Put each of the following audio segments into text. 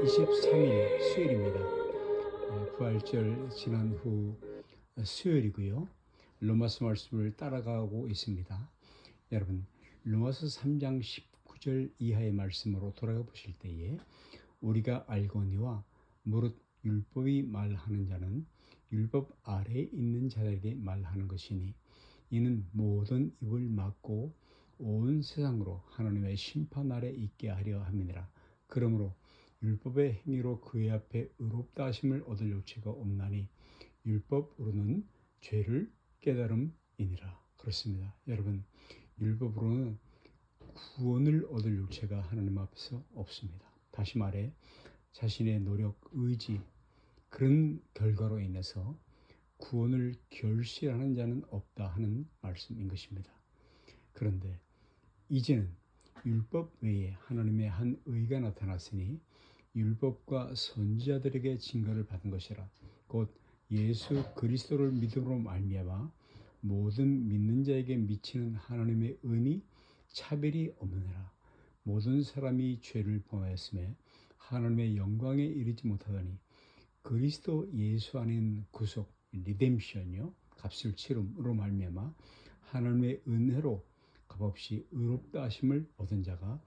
10월 23일 수요일입니다. 어, 부활절 지난 후 수요일이고요. 로마서 말씀을 따라가고 있습니다. 여러분, 로마서 3장 19절 이하의 말씀으로 돌아가 보실 때에 우리가 알거니와 무릇 율법이 말하는 자는 율법 아래에 있는 자에게 말하는 것이니 이는 모든 입을 막고 온 세상으로 하나님의 심판 아래 있게 하려 함이니라. 그러므로 율법의 행위로 그의 앞에 의롭다 하심을 얻을 요체가 없나니 율법으로는 죄를 깨달음이니라. 그렇습니다. 여러분, 율법으로는 구원을 얻을 요체가 하나님 앞에서 없습니다. 다시 말해 자신의 노력, 의지 그런 결과로 인해서 구원을 결실하는 자는 없다 하는 말씀인 것입니다. 그런데 이제는 율법 외에 하나님의 한 의가 나타났으니 율법과 선지자들에게 증거를 받은 것이라. 곧 예수 그리스도를 믿음으로 말미암아 모든 믿는 자에게 미치는 하나님의 은이 차별이 없느니라. 모든 사람이 죄를 범하였음에 하나님의 영광에 이르지 못하더니 그리스도 예수 안인 구속 리뎀션이요 값을 치름으로 말미암아 하나님의 은혜로 값없이 의롭다 하심을 얻은 자가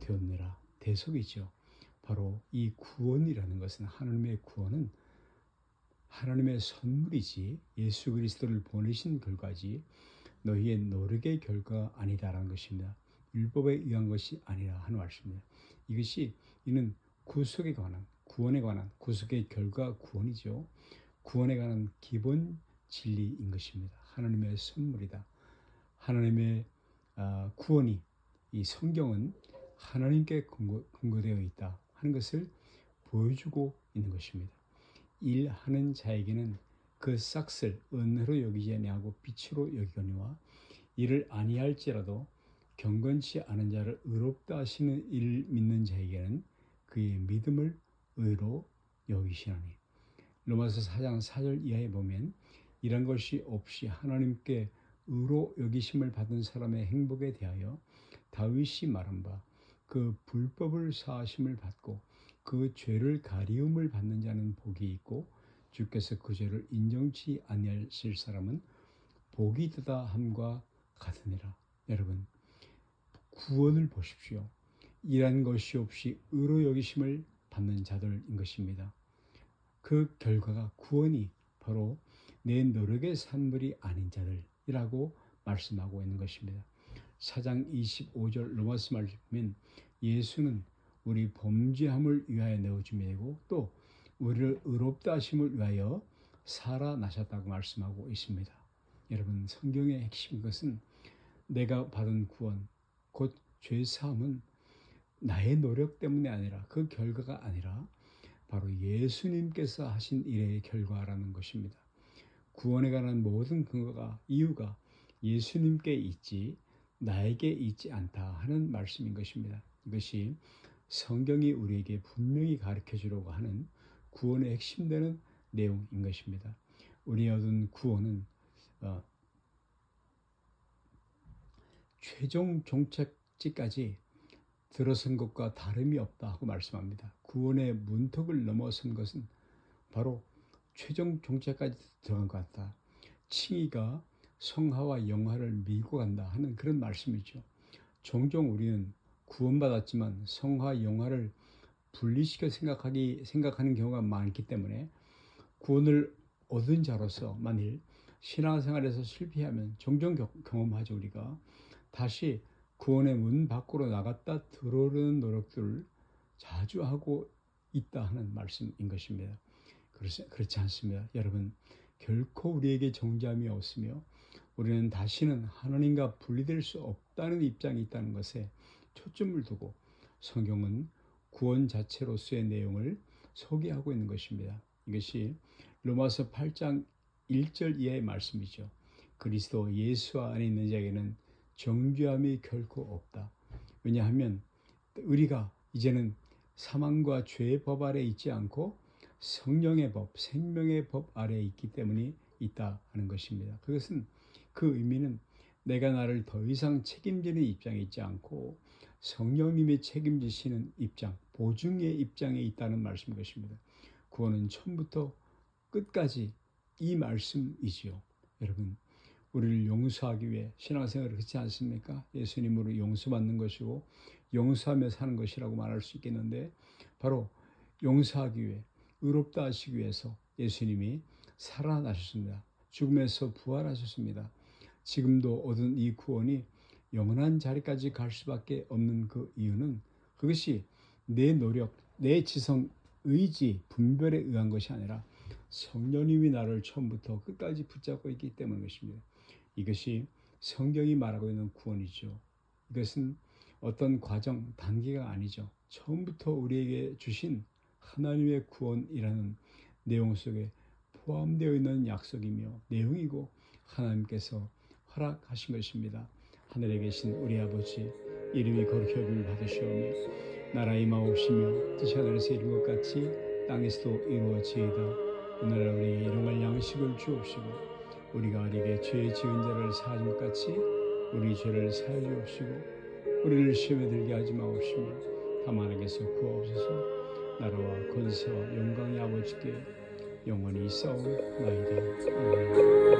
되었느라. 대속이죠. 바로 이 구원이라는 것은 하나님의 구원은 하나님의 선물이지 예수 그리스도를 보내신 결과지 너희의 노력의 결과 아니다라는 것입니다. 율법에 의한 것이 아니라 하는 말씀입니다. 이것이 이는 구속에 관한 구원에 관한 구속의 결과 구원이죠. 구원에 관한 기본 진리인 것입니다. 하나님의 선물이다. 하나님의 아, 구원이 이 성경은 하나님께 근거, 근거되어 있다 하는 것을 보여주고 있는 것입니다. 일하는 자에게는 그 싹을 은혜로 여기지 아니하고 빛으로 여기거니와 이를 아니할지라도 경건치 않은 자를 의롭다 하시는 일 믿는 자에게는 그의 믿음을 의로 여기시나니 로마서 4장 4절 이하에 보면 이런 것이 없이 하나님께 의로 여기심을 받은 사람의 행복에 대하여 다윗이 말한 바 그 불법을 사하심을 받고 그 죄를 가리움을 받는 자는 복이 있고 주께서 그 죄를 인정치 아니하실 사람은 복이 되다 함과 같으니라. 여러분 구원을 보십시오. 이란 것이 없이 의로 여기심을 받는 자들인 것입니다. 그 결과가 구원이 바로 내 노력의 산물이 아닌 자들이라고 말씀하고 있는 것입니다. 4장 25절 로마스 말씀은 예수는 우리 범죄함을 위하여 내어주매고 또 우리를 의롭다 하심을 위하여 살아나셨다고 말씀하고 있습니다. 여러분 성경의 핵심 것은 내가 받은 구원 곧 죄사함은 나의 노력 때문에 아니라 그 결과가 아니라 바로 예수님께서 하신 일의 결과라는 것입니다. 구원에 관한 모든 근거가 이유가 예수님께 있지 나에게 있지 않다 하는 말씀인 것입니다. 이것이 성경이 우리에게 분명히 가르쳐 주려고 하는 구원의 핵심되는 내용인 것입니다. 우리 얻은 구원은 어, 최종 종착지까지 들어선 것과 다름이 없다 하고 말씀합니다. 구원의 문턱을 넘어선 것은 바로 최종 종착까지 들어간 것 같다. 칭의가 성화와 영화를 밀고 간다 하는 그런 말씀이죠. 종종 우리는 구원받았지만 성화 영화를 분리시켜 생각하기 생각하는 경우가 많기 때문에 구원을 얻은 자로서 만일 신앙생활에서 실패하면 종종 경험하죠 우리가 다시 구원의 문 밖으로 나갔다 들어오는 노력들을 자주 하고 있다 하는 말씀인 것입니다. 그렇지 않습니다. 여러분, 결코 우리에게 정잠이 없으며 우리는 다시는 하나님과 분리될 수 없다는 입장이 있다는 것에 초점을 두고 성경은 구원 자체로서의 내용을 소개하고 있는 것입니다. 이것이 로마서 8장 1절 이하의 말씀이죠. 그리스도 예수 안에 있는 자에게는 정죄함이 결코 없다. 왜냐하면 우리가 이제는 사망과 죄의 법 아래 있지 않고 성령의 법, 생명의 법 아래 있기 때문에 있다 하는 것입니다. 그것은 그 의미는 내가 나를 더 이상 책임지는 입장에 있지 않고 성령님이 책임지시는 입장, 보증의 입장에 있다는 말씀인 것입니다. 구원은 처음부터 끝까지 이 말씀이지요. 여러분, 우리를 용서하기 위해 신앙생활을 그렇지 않습니까? 예수님으로 용서받는 것이고 용서하며 사는 것이라고 말할 수 있겠는데 바로 용서하기 위해 의롭다 하시기 위해서 예수님이 살아나셨습니다. 죽음에서 부활하셨습니다. 지금도 얻은 이 구원이 영원한 자리까지 갈 수밖에 없는 그 이유는 그것이 내 노력, 내 지성, 의지, 분별에 의한 것이 아니라 성령님이 나를 처음부터 끝까지 붙잡고 있기 때문인 것입니다. 이것이 성경이 말하고 있는 구원이죠. 이것은 어떤 과정, 단계가 아니죠. 처음부터 우리에게 주신 하나님의 구원이라는 내용 속에 포함되어 있는 약속이며 내용이고 하나님께서 허락하신 것입니다. 하늘에 계신 우리 아버지 이름이 거룩히 여김을 받으시오며 나라 임하옵시며 뜻이 하늘에서 이룬 것 같이 땅에서도 이루어지이다. 오늘날 우리에게 일용할 양식을 주옵시고 우리가 우리에게 죄 지은 자를 사하는 것 같이 우리 죄를 사하여 주옵시고 우리를 시험에 들게 하지 마옵시며 다만 에게서 구하옵소서 나라와 권세와 영광이 아버지께 영원히 싸움나이다. 아멘.